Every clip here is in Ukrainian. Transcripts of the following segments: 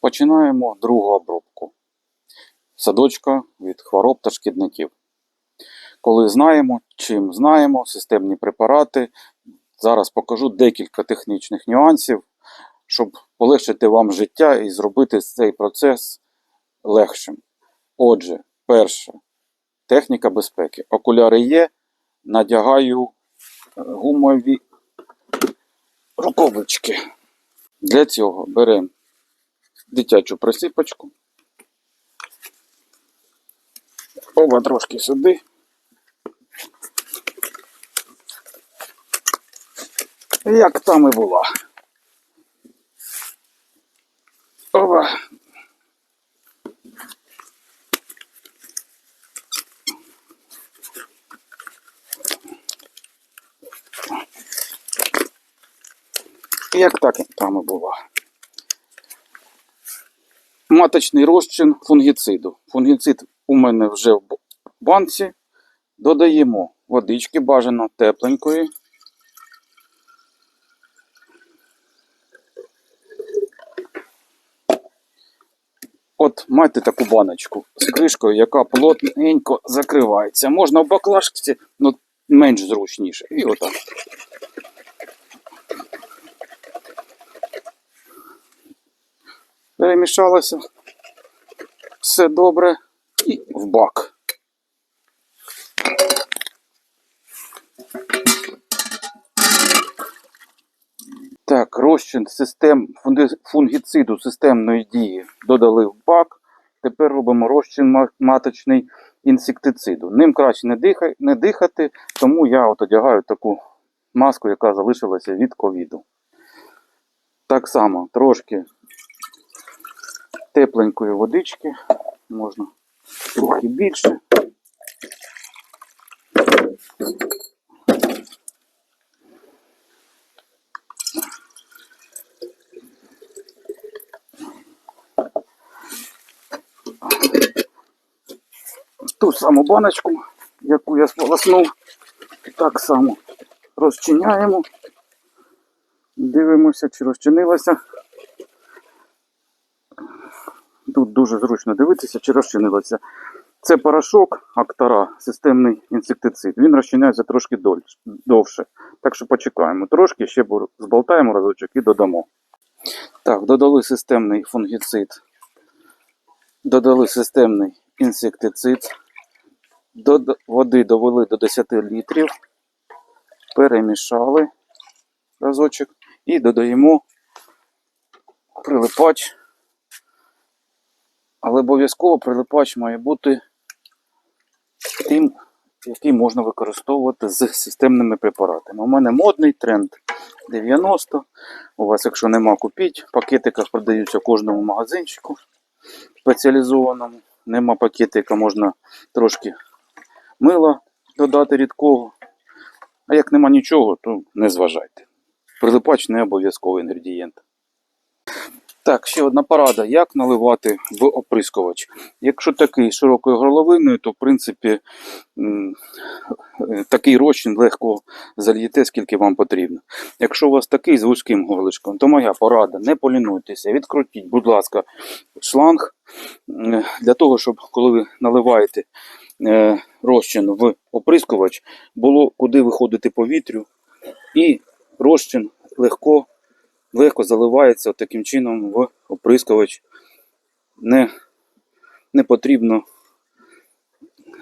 Починаємо другу обробку садочка від хвороб та шкідників. Коли знаємо, чим знаємо, системні препарати. Зараз покажу декілька технічних нюансів, щоб полегшити вам життя і зробити цей процес легшим. Отже, перше, техніка безпеки. Окуляри є, надягаю е, гумові рукавички. Для цього беремо дитячу присипочку. Оба трошки сюди. Як там і була. Оба. Як так там і була. Маточний розчин фунгіциду. Фунгіцид у мене вже в банці. Додаємо водички бажано тепленької. От майте таку баночку з кришкою, яка плотненько закривається. Можна в баклажці, але менш зручніше. І отак. Перемішалося. Все добре. І в бак. Так, розчин систем фунгіциду системної дії додали в бак. Тепер робимо розчин маточний інсектициду. Ним краще не, дихай, не дихати, тому я от одягаю таку маску, яка залишилася від ковіду. Так само трошки тепленької водички, можна трохи більше. Ту саму баночку, яку я сполоснув, так само розчиняємо. Дивимося, чи розчинилася. Тут дуже зручно дивитися, чи розчинилося. Це порошок Актара, системний інсектицид. Він розчиняється трошки довше. Так що почекаємо. Трошки ще зболтаємо разочок і додамо. Так, додали системний фунгіцид. Додали системний інсектицид. До води довели до 10 літрів. Перемішали разочок і додаємо прилипач. Але обов'язково прилипач має бути тим, який можна використовувати з системними препаратами. У мене модний тренд 90. У вас, якщо нема, купіть. В пакетиках продаються кожному магазинчику спеціалізованому. Нема пакетика, можна трошки мила додати рідкого. А як нема нічого, то не зважайте. Прилипач не обов'язковий інгредієнт. Так, ще одна порада, як наливати в оприскувач. Якщо такий широкою горловиною, то в принципі е, такий розчин легко зальєте, скільки вам потрібно. Якщо у вас такий з вузьким горлишком, то моя порада, не полінуйтеся, відкрутіть, будь ласка, шланг для того, щоб коли ви наливаєте е, розчин в оприскувач, було куди виходити повітрю, і розчин легко легко заливається таким чином в оприскувач. Не, не потрібно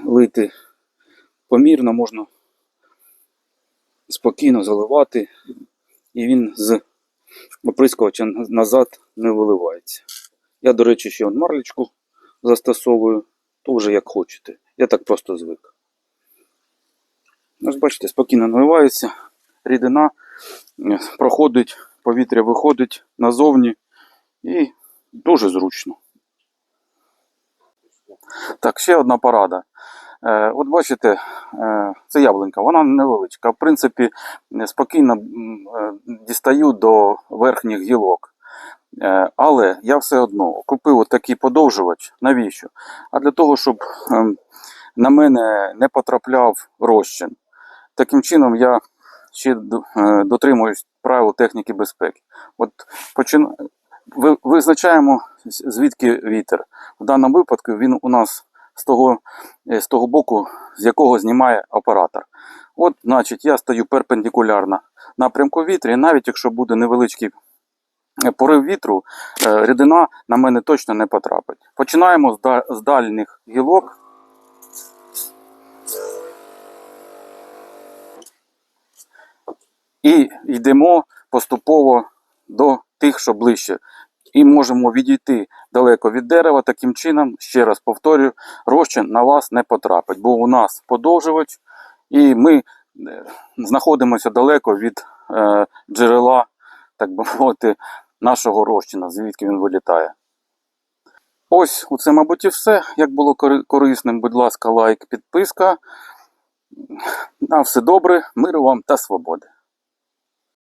лити помірно, можна спокійно заливати, і він з оприскувача назад не виливається. Я, до речі, ще он марлечку застосовую, то вже як хочете. Я так просто звик. Ось бачите, спокійно наливається рідина, е, проходить повітря виходить назовні і дуже зручно. Так, ще одна порада. Е, от бачите, е, це яблунька, вона невеличка. В принципі, спокійно е, дістаю до верхніх гілок. Але я все одно купив такий подовжувач. Навіщо? А для того, щоб е, на мене не потрапляв розчин. Таким чином я ще дотримуюсь правил техніки безпеки. От почин... визначаємо звідки вітер. В даному випадку він у нас з того, е, з того боку, з якого знімає оператор. От, значить, я стою перпендикулярно напрямку вітру, і навіть якщо буде невеличкий е, порив вітру, е, рідина на мене точно не потрапить. Починаємо з, да- з дальніх гілок. І йдемо поступово до тих, що ближче. І можемо відійти далеко від дерева. Таким чином, ще раз повторюю, розчин на вас не потрапить, бо у нас подовжувач, і ми е, знаходимося далеко від е, джерела, так би мовити, нашого розчина, звідки він вилітає. Ось, оце, мабуть, і все. Як було корисним, будь ласка, лайк, підписка. На все добре, миру вам та свободи.